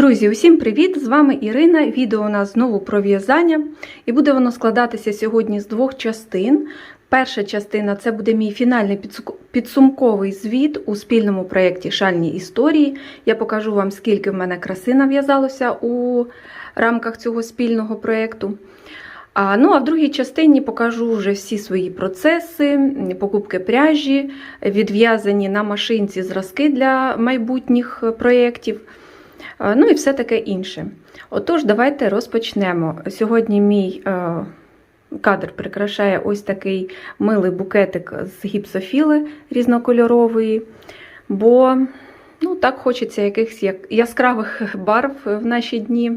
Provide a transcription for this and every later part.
Друзі, усім привіт! З вами Ірина. Відео у нас знову про в'язання, і буде воно складатися сьогодні з двох частин. Перша частина це буде мій фінальний підсумковий звіт у спільному проєкті Шальні історії. Я покажу вам, скільки в мене краси нав'язалося у рамках цього спільного проєкту. А, ну, а в другій частині покажу вже всі свої процеси, покупки пряжі, відв'язані на машинці зразки для майбутніх проєктів. Е, Ну і все таке інше. Отож, давайте розпочнемо. Сьогодні мій е, кадр прикрашає ось такий милий букетик з гіпсофіли різнокольорової, бо ну, так хочеться якихось як- яскравих барв в наші дні.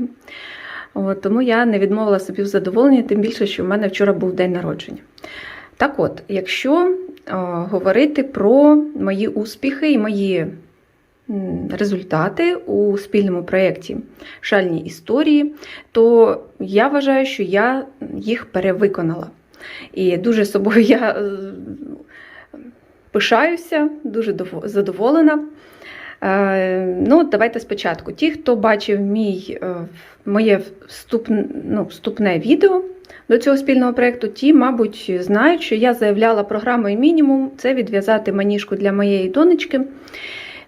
От, тому я не відмовила собі в задоволенні, тим більше, що в мене вчора був день народження. Так от, якщо е, говорити про мої успіхи і мої результати у спільному проєкті Шальні історії, то я вважаю, що я їх перевиконала. І дуже собою я е, пишаюся, дуже задоволена. Е, Ну, давайте спочатку. Ті, хто бачив мій, е, моє вступне, ну, вступне відео до цього спільного проєкту, ті, мабуть, знають, що я заявляла програмою мінімум це відв'язати маніжку для моєї донечки.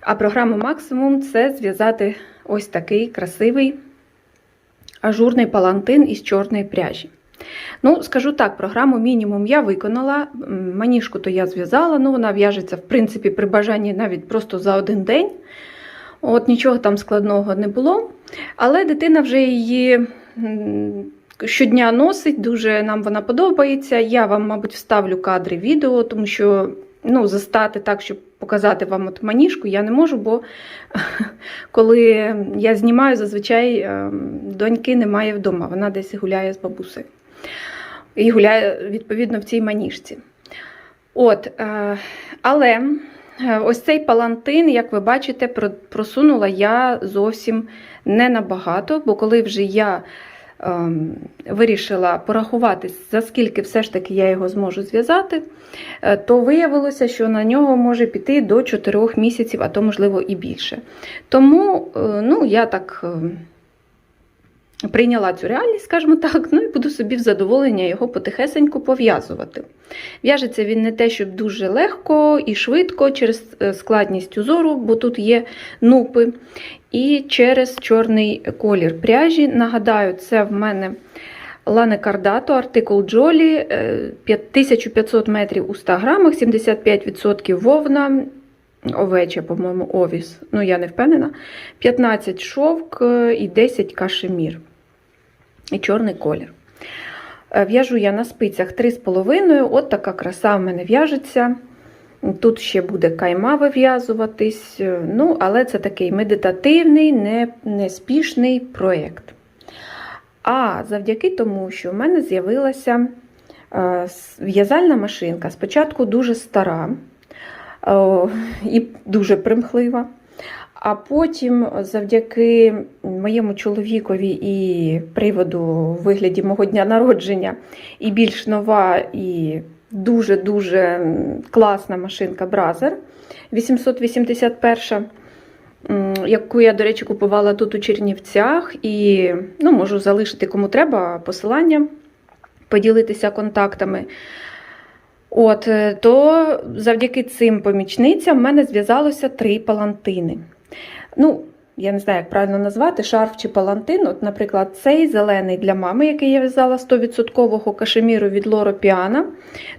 А програма максимум це зв'язати ось такий красивий ажурний палантин із чорної пряжі. Ну, скажу так, програму мінімум я виконала, маніжку то я зв'язала, ну вона в'яжеться, в принципі, при бажанні навіть просто за один день. От нічого там складного не було. Але дитина вже її щодня носить, дуже нам вона подобається. Я вам, мабуть, вставлю кадри відео, тому що ну, застати так, щоб показати вам от маніжку, я не можу, бо коли я знімаю, зазвичай ем, доньки немає вдома, вона десь гуляє з бабусею. І гуляє, відповідно, в цій маніжці. От, е, але е, ось цей палантин, як ви бачите, просунула я зовсім не набагато, бо коли вже я вирішила порахувати, за скільки все ж таки я його зможу зв'язати, е, то виявилося, що на нього може піти до 4 місяців, а то, можливо, і більше. Тому е, ну, я так. ем, Прийняла цю реальність, скажімо так, ну і буду собі в задоволення його потихесенько пов'язувати. В'яжеться він не те, щоб дуже легко і швидко через е, складність узору, бо тут є нупи, і через чорний колір пряжі. Нагадаю, це в мене Лане Кардато, артикул Джолі, е, 1500 метрів у 100 грамах, 75% вовна, овеча, по-моєму, овіс, ну я не впевнена, 15 шовк е, і 10 кашемір. І чорний колір. Е, В'яжу я на спицях 3,5. От така краса в мене в'яжеться. Тут ще буде кайма вив'язуватись. е, Ну, але це такий медитативний, не, неспішний проєкт. А завдяки тому, що в мене з'явилася е, в'язальна машинка. Спочатку дуже стара е, і дуже примхлива. А потім, завдяки моєму чоловікові і приводу в вигляді мого дня народження, і більш нова, і дуже-дуже класна машинка Бразер 881, яку я, до речі, купувала тут у Чернівцях, і ну, можу залишити кому треба посилання, поділитися контактами. От, е, то завдяки цим помічницям в мене зв'язалося три палантини. Ну, я не знаю, як правильно назвати, шарф чи палантин. От, наприклад, цей зелений для мами, який я в'язала 100% кашеміру від Лоро Піана.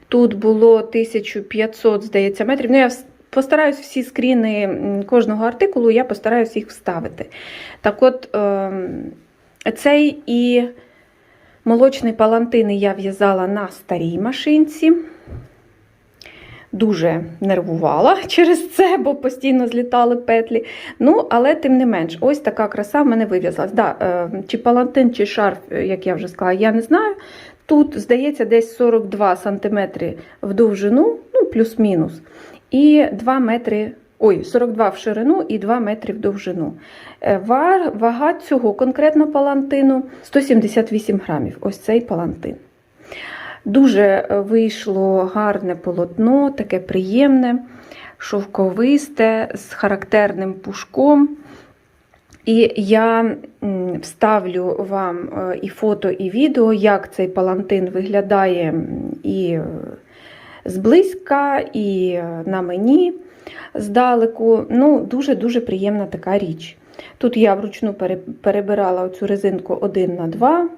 Тут було 1500, здається, метрів. Ну, я постараюсь всі скріни кожного артикулу, я постараюсь їх вставити. Так от, ем, цей і молочний палантин я в'язала на старій машинці дуже нервувала через це, бо постійно злітали петлі. Ну, але тим не менш, ось така краса в мене вив'язалась. Да, е, чи палантин, чи шарф, е, як я вже сказала, я не знаю. Тут, здається, десь 42 см в довжину, ну, плюс-мінус, і 2 метри. Ой, 42 в ширину і 2 метри в довжину. Е, Вага цього конкретно палантину 178 грамів. Ось цей палантин. Дуже е, вийшло гарне полотно, таке приємне, шовковисте, з характерним пушком. І я вставлю вам е, і фото, і відео, як цей палантин виглядає і е, зблизька, і на мені здалеку. Ну, дуже-дуже приємна така річ. Тут я вручну перебирала цю резинку 1 на 2, е,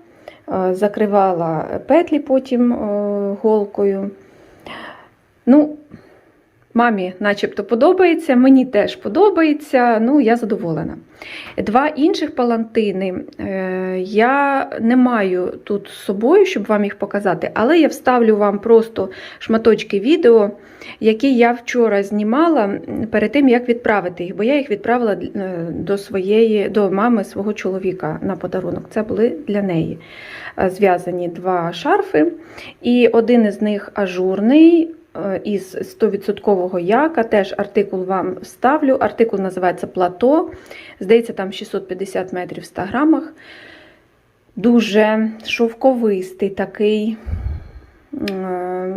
закривала петлі потім е, голкою. Ну, мамі начебто подобається, мені теж подобається, ну, я задоволена. Два інших палантини е, я не маю тут з собою, щоб вам їх показати, але я вставлю вам просто шматочки відео, які я вчора знімала перед тим, як відправити їх, бо я їх відправила е, до своєї, до мами свого чоловіка на подарунок. Це були для неї е, зв'язані два шарфи, і один із них ажурний. Е, Із 100% яка, теж артикул вам вставлю. Артикул називається Плато. Здається, там 650 метрів в 100 грамах. Дуже шовковистий такий е,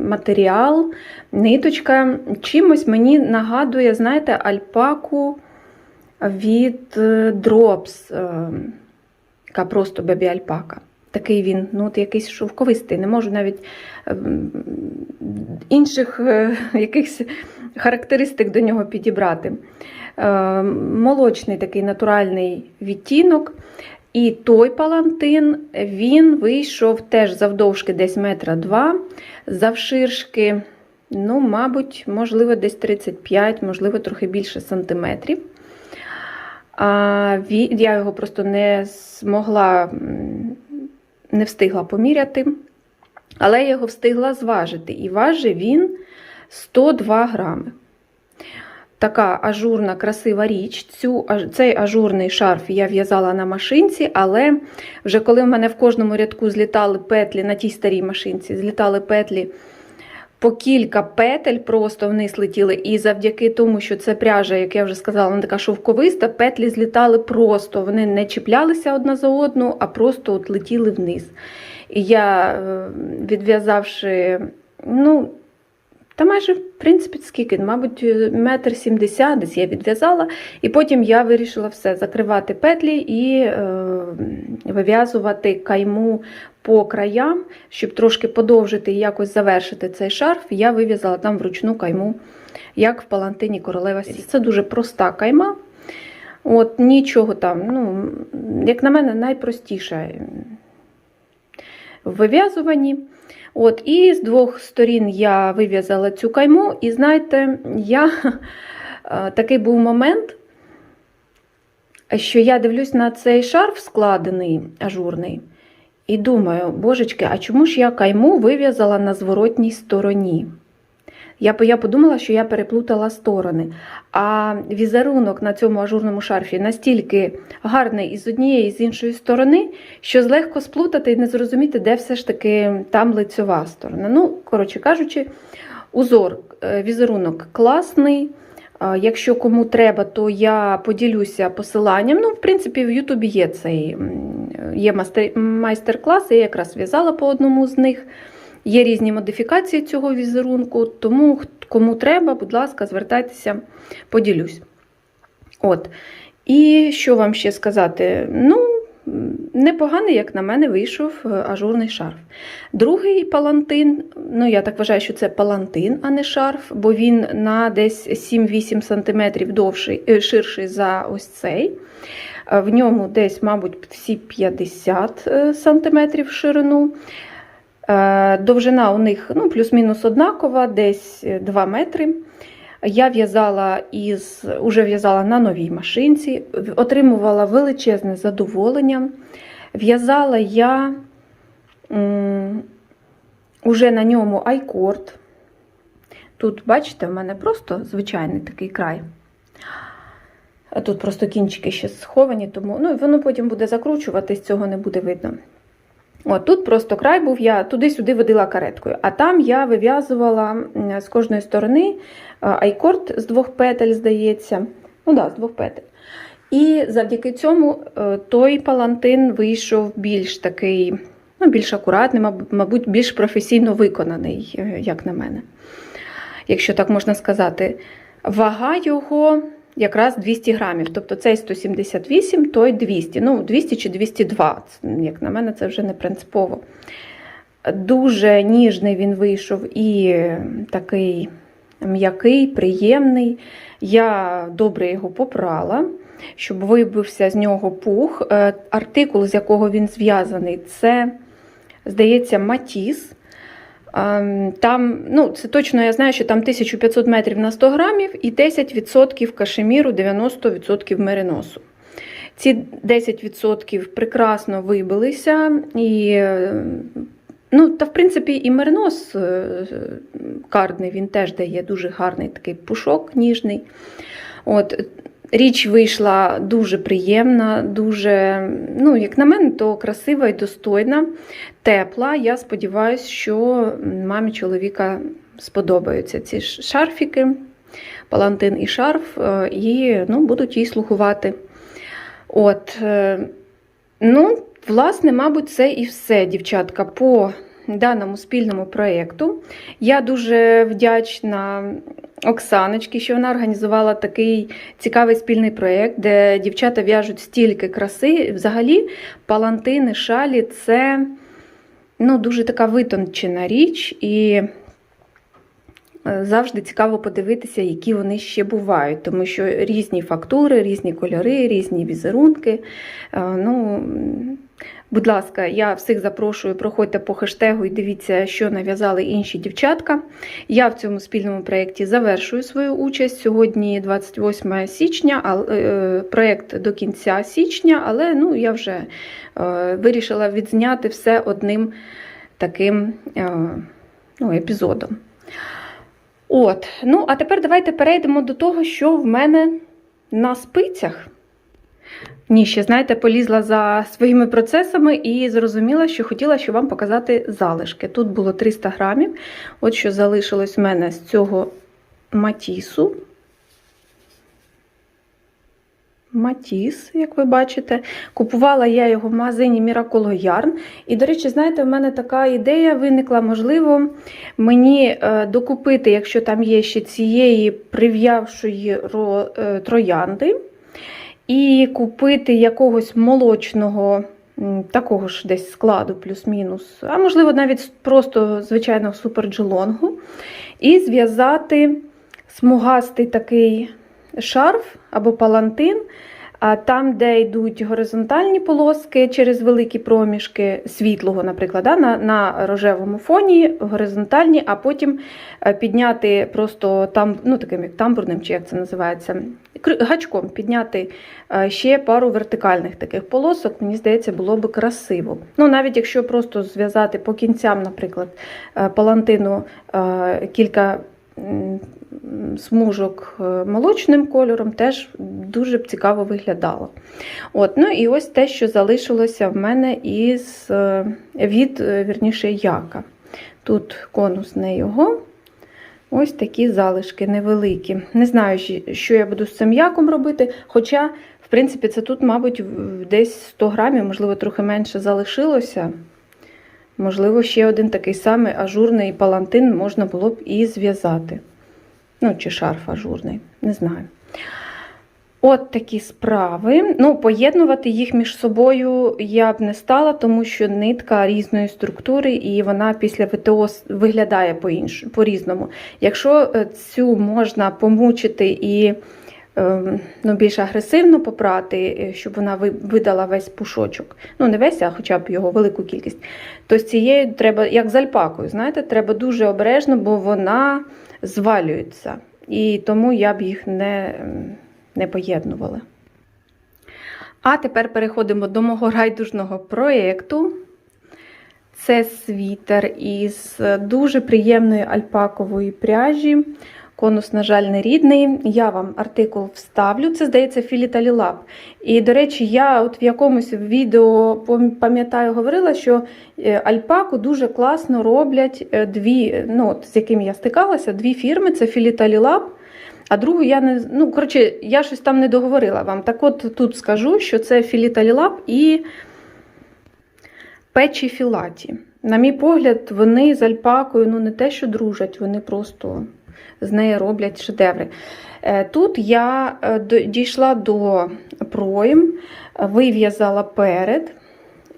матеріал, ниточка. Чимось мені нагадує, знаєте, альпаку від Drops, е, яка просто бебі альпака. Такий він, ну, от якийсь шовковистий. Не можу навіть ем, інших е, якихось характеристик до нього підібрати. Е, Молочний такий натуральний відтінок. І той палантин він вийшов теж завдовжки десь метра два, завширшки, ну, мабуть, можливо, десь 35, можливо, трохи більше сантиметрів. Я його просто не змогла, не встигла поміряти, але я його встигла зважити. І важить він 102 грами. Така ажурна, красива річ. Цю, цей ажурний шарф я в'язала на машинці, але вже коли в мене в кожному рядку злітали петлі на тій старій машинці, злітали петлі по кілька петель просто вниз летіли. І завдяки тому, що це пряжа, як я вже сказала, вона така шовковиста, петлі злітали просто. Вони не чіплялися одна за одну, а просто от летіли вниз. І я, е, відв'язавши, ну, та майже, в принципі, скільки, мабуть, метр сімдесят десь я відв'язала, і потім я вирішила все закривати петлі і е, вив'язувати кайму по краям, щоб трошки подовжити і якось завершити цей шарф. Я вив'язала там вручну кайму, як в палантині королева Сі. Це дуже проста кайма. От Нічого там, ну, як на мене, найпростіша в вив'язуванні. От, І з двох сторін я вив'язала цю кайму, і знаєте, я е, такий був момент, що я дивлюсь на цей шарф складений, ажурний, і думаю, божечки, а чому ж я кайму вив'язала на зворотній стороні? Я, я подумала, що я переплутала сторони. А візерунок на цьому ажурному шарфі настільки гарний і з однієї, і з іншої сторони, що злегко сплутати і не зрозуміти, де все ж таки там лицьова сторона. Ну, коротше кажучи, узор, е, візерунок класний. Якщо кому треба, то я поділюся посиланням. Ну, в принципі, в Ютубі є цей є майстер-клас, я якраз в'язала по одному з них. Є різні модифікації цього візерунку, тому кому треба, будь ласка, звертайтеся, поділюсь. От. І що вам ще сказати? Ну, непоганий, як на мене, вийшов е, ажурний шарф. Другий палантин, ну я так вважаю, що це палантин, а не шарф, бо він на десь 7-8 см довший, е, ширший за ось цей. Е, В ньому десь, мабуть, всі 50 см ширину. Е, Довжина у них ну, плюс-мінус однакова, десь е, 2 метри. Я в'язала із, уже в'язала на новій машинці, отримувала величезне задоволення. В'язала я уже на ньому айкорд. Тут, бачите, в мене просто звичайний такий край. Тут просто кінчики ще сховані, тому ну, воно потім буде закручуватись, цього не буде видно. От тут просто край був, я туди-сюди водила кареткою, а там я вив'язувала з кожної сторони е, айкорд з двох петель, здається. Ну да, з двох петель. І завдяки цьому е, той палантин вийшов більш такий, ну, більш акуратний, мабуть, більш професійно виконаний, е, як на мене. Якщо так можна сказати. Вага його якраз 200 грамів. Тобто цей 178, той 200. Ну, 200 чи 202, як на мене, це вже не принципово. Дуже ніжний він вийшов і такий м'який, приємний. Я добре його попрала, щоб вибився з нього пух. Е, Артикул, з якого він зв'язаний, це, здається, Матіс. Ем, Там, ну, це точно я знаю, що там 1500 метрів на 100 грамів і 10% кашеміру, 90% мериносу. Ці 10% прекрасно вибилися і. е, Ну, та в принципі, і меринос е, кардний, він теж дає дуже гарний такий пушок ніжний. От, річ вийшла дуже приємна, дуже, ну, як на мене, то красива і достойна, тепла. Я сподіваюся, що мамі чоловіка сподобаються ці шарфіки, палантин і шарф, е, і ну, будуть їй слугувати. От, е, ну, власне, мабуть, це і все, дівчатка, по даному спільному проєкту. Я дуже вдячна Оксаночці, що вона організувала такий цікавий спільний проєкт, де дівчата в'яжуть стільки краси. Взагалі, палантини, шалі це ну, дуже така витончена річ. І е, завжди цікаво подивитися, які вони ще бувають, тому що різні фактури, різні кольори, різні візерунки. Е, Ну, будь ласка, я всіх запрошую, проходьте по хештегу і дивіться, що нав'язали інші дівчатка. Я в цьому спільному проєкті завершую свою участь. Сьогодні 28 січня, е, проєкт до кінця січня, але ну, я вже е, вирішила відзняти все одним таким е, ну, епізодом. От, ну а тепер давайте перейдемо до того, що в мене на спицях. Ні, ще, знаєте, полізла за своїми процесами і зрозуміла, що хотіла ще вам показати залишки. Тут було 300 грамів. От що залишилось в мене з цього матісу. Матіс, як ви бачите. Купувала я його в магазині Miracle Yarn. І, до речі, знаєте, в мене така ідея виникла, можливо, мені е, докупити, якщо там є ще цієї прив'явшої е, троянди, і купити якогось молочного, такого ж десь складу, плюс-мінус, а можливо, навіть просто звичайного суперджелонгу, і зв'язати смугастий такий шарф або палантин. Там, де йдуть горизонтальні полоски через великі проміжки світлого, наприклад, да, на, на рожевому фоні, горизонтальні, а потім е, підняти просто там, ну, таким як тамбурним, чи як це називається, гачком підняти е, ще пару вертикальних таких полосок, мені здається, було би красиво. Ну, навіть якщо просто зв'язати по кінцям, наприклад, е, палантину е, кілька смужок молочним кольором, теж дуже б цікаво виглядало. От, ну і ось те, що залишилося в мене із від, вірніше, яка. Тут конус не його. Ось такі залишки невеликі. Не знаю, що я буду з цим яком робити. Хоча, в принципі, це тут, мабуть, десь 100 грамів, можливо, трохи менше залишилося. Можливо, ще один такий самий ажурний палантин можна було б і зв'язати. Ну, чи шарф ажурний, не знаю. От такі справи. Ну, поєднувати їх між собою я б не стала, тому що нитка різної структури, і вона після ВТО виглядає по-різному. Якщо е, цю можна помучити і е, ну, більш агресивно попрати, е, щоб вона видала весь пушочок, ну не весь, а хоча б його велику кількість, то з цією треба, як з альпакою, знаєте, треба дуже обережно, бо вона звалюється. І тому я б їх не, ем, не поєднувала. А тепер переходимо до мого райдужного проєкту. Це світер із дуже приємної альпакової пряжі. Конус, на жаль, не рідний. Я вам артикул вставлю. Це, здається, Філіталі Лаб. І, до речі, я от в якомусь відео пам'ятаю, говорила, що е, альпаку дуже класно роблять е, дві, ну, от, з якими я стикалася, дві фірми: це Філіталі Лаб. А другу я не ну, коротше, я щось там не договорила вам. Так от тут скажу, що це Філіталі Лаб і печі філаті. На мій погляд, вони з альпакою ну не те, що дружать, вони просто з неї роблять шедеври. Е, Тут я е, дійшла до пройм, вив'язала перед,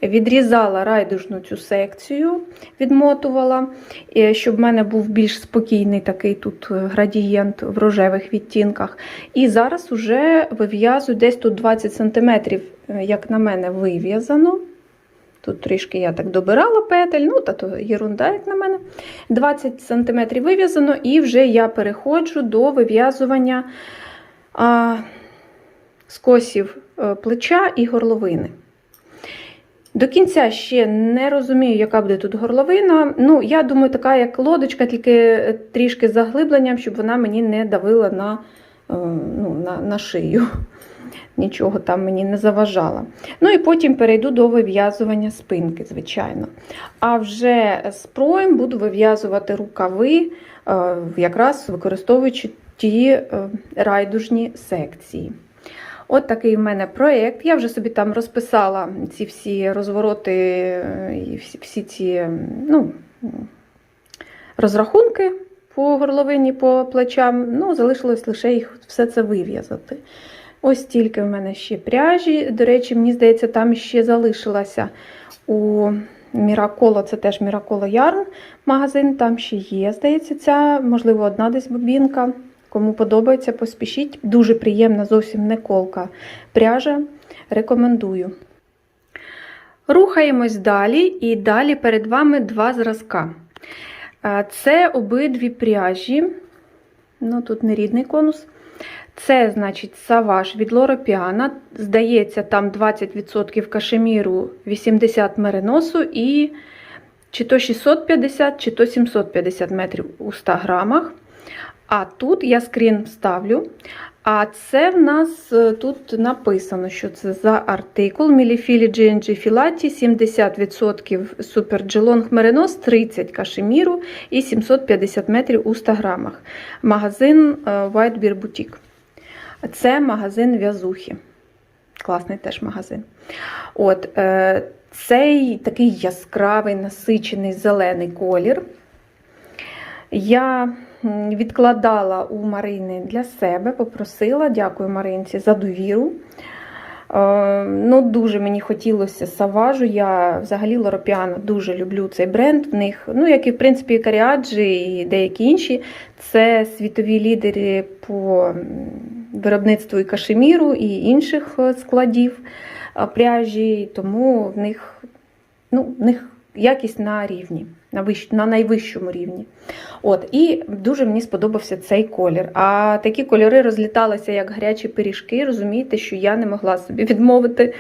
відрізала райдужну цю секцію, відмотувала, е, щоб в мене був більш спокійний такий тут е, градієнт в рожевих відтінках. І зараз уже вив'язую десь тут 20 см, як на мене, вив'язано. Тут трішки я так добирала петель, ну та то єрунда, як на мене. 20 см вив'язано, і вже я переходжу до вив'язування скосів е, плеча і горловини. До кінця ще не розумію, яка буде тут горловина. Ну, я думаю, така як лодочка, тільки е, трішки заглибленням, щоб вона мені не давила на, е, ну, на, на шию. Нічого там мені не заважала. Ну і потім перейду до вив'язування спинки, звичайно. А вже з проєм буду вив'язувати рукави, е, якраз використовуючи ті райдужні секції. От такий в мене проєкт. Я вже собі там розписала ці всі розвороти е, і всі, ці ну, розрахунки по горловині, по плечам. Ну, залишилось лише їх все це вив'язати. Ось тільки в мене ще пряжі. До речі, мені здається, там ще залишилася у Міраколо, це теж Міраколо Ярн магазин. Там ще є, здається, ця, можливо, одна десь бобінка. Кому подобається, поспішіть. Дуже приємна, зовсім не колка пряжа. Рекомендую. Рухаємось далі, і далі перед вами два зразка. Е, Це обидві пряжі. Ну, тут не рідний конус. Це, значить, саваж від Лора Піана. Здається, там 20% кашеміру, 80 мериносу і чи то 650, чи то 750 метрів у 100 грамах. А тут я скрін вставлю. А це в нас е, тут написано, що це за артикул Міліфілі GNG Філаті 70% суперджелонг меринос, 30 кашеміру і 750 метрів у 100 грамах. Магазин е, White Bear Boutique. Це магазин в'язухи. Класний теж магазин. От, е, цей такий яскравий, насичений зелений колір. Я відкладала у Марини для себе, попросила, дякую Маринці за довіру. Е, Ну, Дуже мені хотілося саважу. Я взагалі Лоропіано дуже люблю цей бренд. В них, ну, як і в принципі, Каріаджі і деякі інші, це світові лідери по виробництву і кашеміру, і інших е, складів е, пряжі, тому в них, ну, в них якість на рівні, на, вищ, на найвищому рівні. От, І дуже мені сподобався цей колір. А такі кольори розліталися як гарячі пиріжки. Розумієте, що я не могла собі відмовити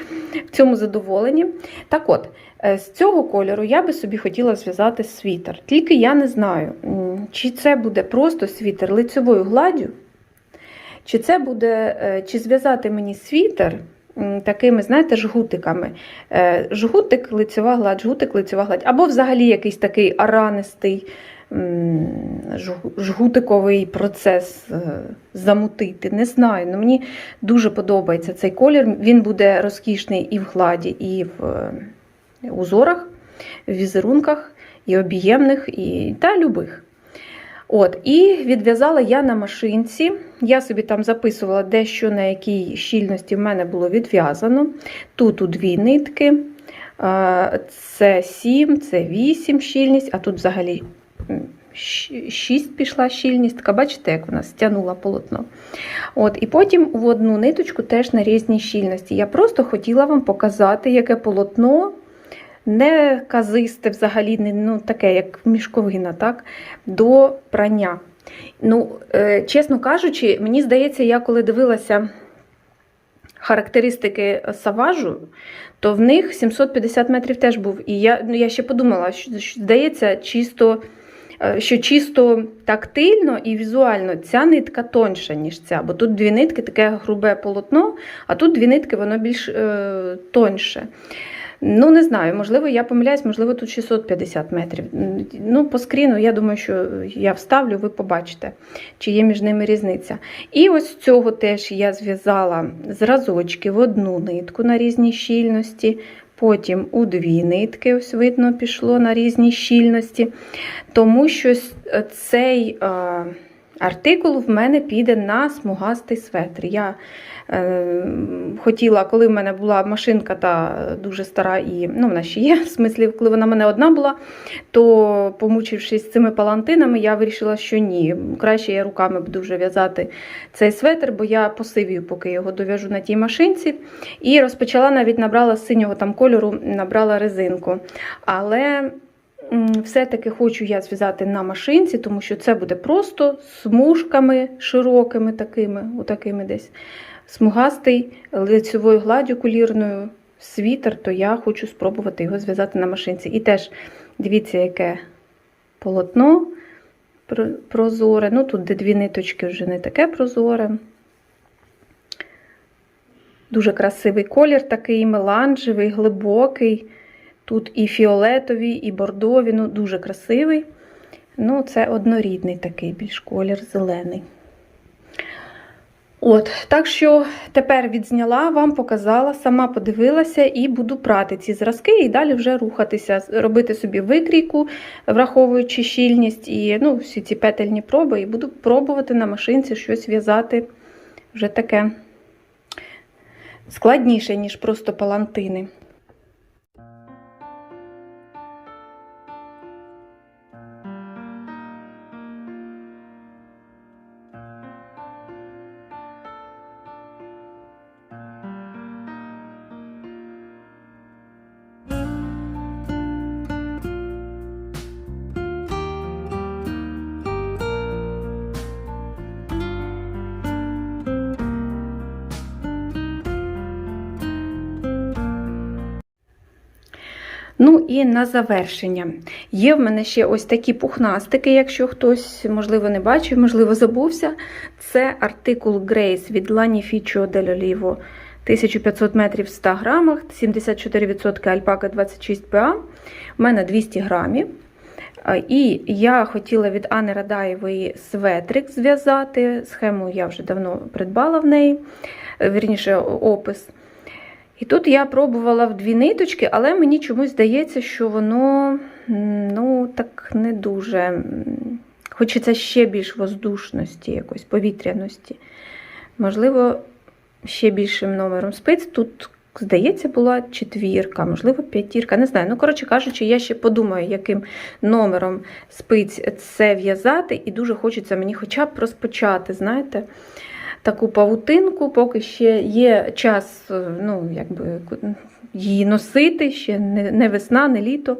в цьому задоволенні. Так от, е, з цього кольору я би собі хотіла зв'язати світер. Тільки я не знаю, чи це буде просто світер лицьовою гладдю, чи це буде, е, чи зв'язати мені світер такими, знаєте, жгутиками. Е, Жгутик, лицьова гладь, жгутик, лицьова гладь. Або взагалі якийсь такий аранистий жгутиковий процес е, замутити. Не знаю. Ну, мені дуже подобається цей колір. Він буде розкішний і в гладі, і в е, узорах, в візерунках, і об'ємних, і та любих. От, І відв'язала я на машинці. Я собі там записувала дещо, на якій щільності в мене було відв'язано. Тут у дві нитки, це 7, це 8 щільність, а тут взагалі 6 пішла щільність. Бачите, як вона стягнула полотно. От, І потім в одну ниточку теж на різні щільності. Я просто хотіла вам показати, яке полотно. Не казисте взагалі, не ну, таке, як мішковина, так, до прання. Ну, е, чесно кажучи, мені здається, я коли дивилася характеристики саважу, то в них 750 метрів теж був. І я, ну, я ще подумала, що, що здається, чисто, е, що чисто тактильно і візуально ця нитка тоньша, ніж ця. Бо тут дві нитки, таке грубе полотно, а тут дві нитки, воно більш е, тоньше. Ну, не знаю, можливо, я помиляюсь, можливо, тут 650 метрів. Ну, по скріну, я думаю, що я вставлю, ви побачите, чи є між ними різниця. І ось цього теж я зв'язала зразочки в одну нитку на різні щільності, потім у дві нитки, ось видно, пішло на різні щільності. Тому що цей. Артикул в мене піде на смугастий светр. Я е, хотіла, коли в мене була машинка та дуже стара, і ну, вона ще є, в смислі, коли вона в мене одна була, то помучившись цими палантинами, я вирішила, що ні. Краще я руками буду вже в'язати цей светр, бо я посивію, поки його дов'яжу на тій машинці. І розпочала навіть набрала синього там кольору, набрала резинку. Але все-таки хочу я зв'язати на машинці, тому що це буде просто смужками широкими такими, отакими десь смугастий лицевою гладдю кулірною світер, то я хочу спробувати його зв'язати на машинці. І теж дивіться, яке полотно прозоре. Ну, тут де дві ниточки вже не таке прозоре. Дуже красивий колір, такий меланжевий, глибокий. Тут і фіолетові, і бордові, ну дуже красивий. Ну, це однорідний такий більш колір зелений. От, так що тепер відзняла, вам показала, сама подивилася і буду прати ці зразки і далі вже рухатися, робити собі викрійку, враховуючи щільність і ну, всі ці петельні проби, і буду пробувати на машинці щось в'язати вже таке складніше, ніж просто палантини. Ну і на завершення. Є в мене ще ось такі пухнастики, якщо хтось, можливо, не бачив, можливо, забувся. Це артикул Grace від Lanificio del Olivo. 1500 метрів в 100 грамах, 74% альпака 26 ПА. У мене 200 грамів. І я хотіла від Ани Радаєвої светрик зв'язати. Схему я вже давно придбала в неї, е, вірніше, опис. І тут я пробувала в дві ниточки, але мені чомусь здається, що воно ну, так не дуже. Хочеться ще більш воздушності, якось повітряності. Можливо, ще більшим номером спиць. Тут, здається, була четвірка, можливо, п'ятірка. Не знаю. Ну, коротше кажучи, я ще подумаю, яким номером спиць це в'язати, і дуже хочеться мені хоча б розпочати, знаєте таку павутинку, поки ще є час е, ну, якби, її носити, ще не, весна, не літо.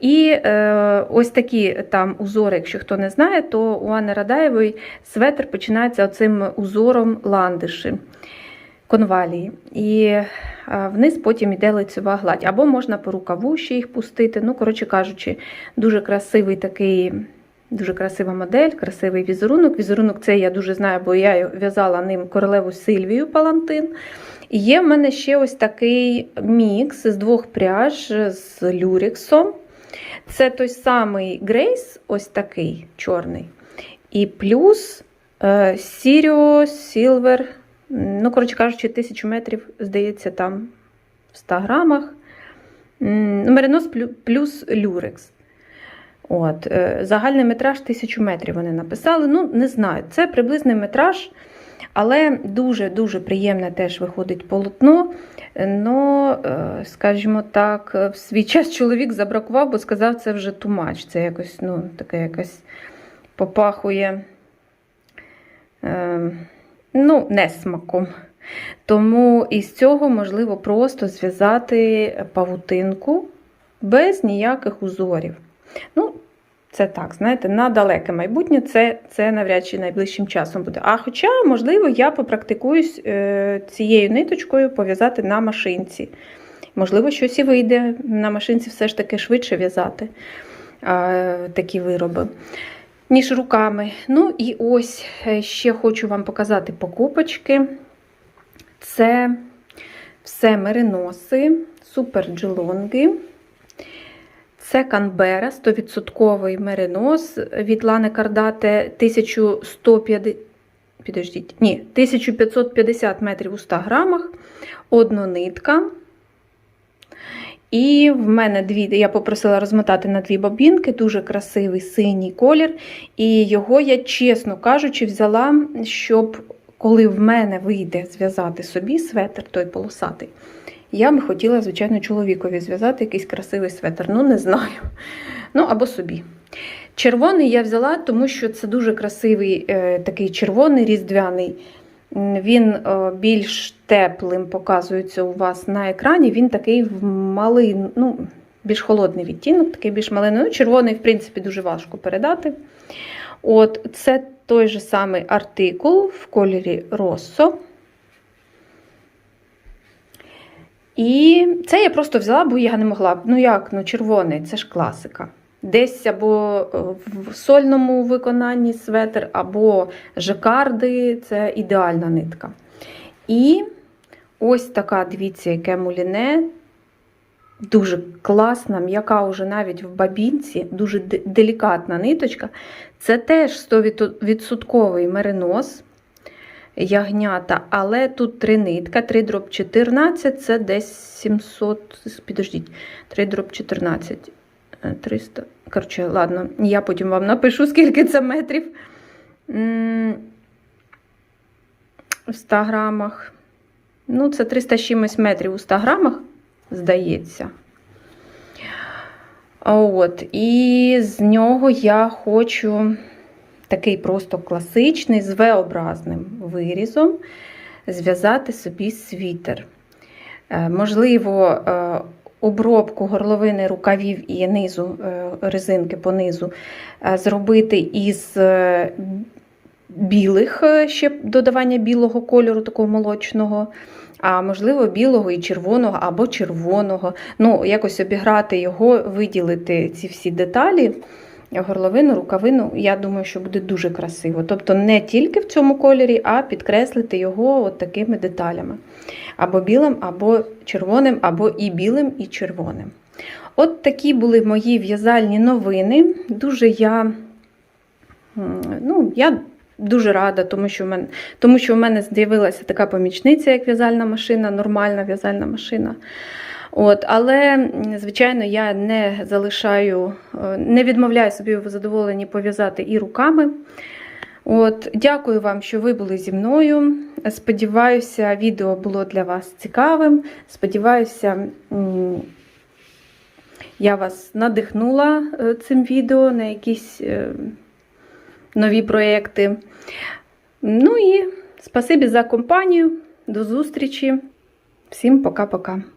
І е, ось такі там узори, якщо хто не знає, то у Анни Радаєвої светр починається оцим узором ландиші, конвалії. І е, вниз потім йде лицева гладь. Або можна по рукаву ще їх пустити. Ну, коротше кажучи, дуже красивий такий. Дуже красива модель, красивий візерунок. Візерунок цей я дуже знаю, бо я в'язала ним королеву Сильвію Палантин. І є в мене ще ось такий мікс з двох пряж з люрексом. Це той самий Грейс, ось такий чорний. І плюс Сіріо Сілвер, ну, коротше кажучи, 1000 метрів, здається, там в 100 грамах. М, Меринос плюс люрекс. От, е, Загальний метраж 1000 метрів вони написали. Ну, не знаю, це приблизний метраж, але дуже-дуже приємне теж виходить полотно. Но, е, скажімо так, в свій час чоловік забракував, бо сказав, це вже тумач. Це якось, ну, таке якось попахує е, ну, несмаком. Тому із цього можливо просто зв'язати павутинку без ніяких узорів. Ну, це так, знаєте, на далеке майбутнє це, це навряд чи найближчим часом буде. А хоча, можливо, я попрактикуюсь е, цією ниточкою пов'язати на машинці. Можливо, щось і вийде на машинці все ж таки швидше в'язати е, такі вироби, ніж руками. Ну і ось е, ще хочу вам показати покупочки. Це все мериноси, супер джелонги. Це Канбера, 100% меринос від Лани Кардате 1150, підождіть, ні, 1550 метрів у 100 грамах, однонитка. І в мене дві, я попросила розмотати на дві бобінки, дуже красивий синій колір. І його я, чесно кажучи, взяла, щоб коли в мене вийде зв'язати собі светр, той полосатий, я би хотіла, звичайно, чоловікові зв'язати якийсь красивий светр. Ну, не знаю. Ну, або собі. Червоний я взяла, тому що це дуже красивий е, такий червоний різдвяний. Він е, більш теплим показується у вас на екрані. Він такий малий, ну, більш холодний відтінок, такий більш малиний. Ну, червоний, в принципі, дуже важко передати. От, це той же самий артикул в кольорі Россо. І це я просто взяла, бо я не могла. Ну як, ну червоний, це ж класика. Десь або е, в сольному виконанні светр, або жакарди це ідеальна нитка. І ось така, дивіться, яке муліне. Дуже класна, м'яка вже навіть в бабінці, дуже делікатна ниточка. Це теж 100% меринос ягнята, але тут три нитка, 3 дроб 14, це десь 700, підождіть, 3 дроб 14, е, 300, коротше, ладно, я потім вам напишу, скільки це метрів. В 100 грамах. Ну, це 300 чимось метрів у 100 грамах, здається. От, і з нього я хочу такий просто класичний з V-образним вирізом зв'язати собі світер. Е, Можливо, е, обробку горловини рукавів і низу, е, резинки по низу зробити із білих, ще додавання білого кольору, такого молочного, а можливо, білого і червоного або червоного. Ну, якось обіграти його, виділити ці всі деталі горловину, рукавину, я думаю, що буде дуже красиво. Тобто не тільки в цьому кольорі, а підкреслити його от такими деталями. Або білим, або червоним, або і білим, і червоним. От такі були мої в'язальні новини. Дуже я, ну, я дуже рада, тому що в мене, тому що в мене з'явилася така помічниця, як в'язальна машина, нормальна в'язальна машина. От, але, звичайно, я не залишаю, е, не відмовляю собі в задоволенні пов'язати і руками. От, дякую вам, що ви були зі мною. Сподіваюся, відео було для вас цікавим. Сподіваюся, я вас надихнула е, цим відео на якісь е, нові проекти. Ну і спасибі за компанію. До зустрічі. Всім пока-пока.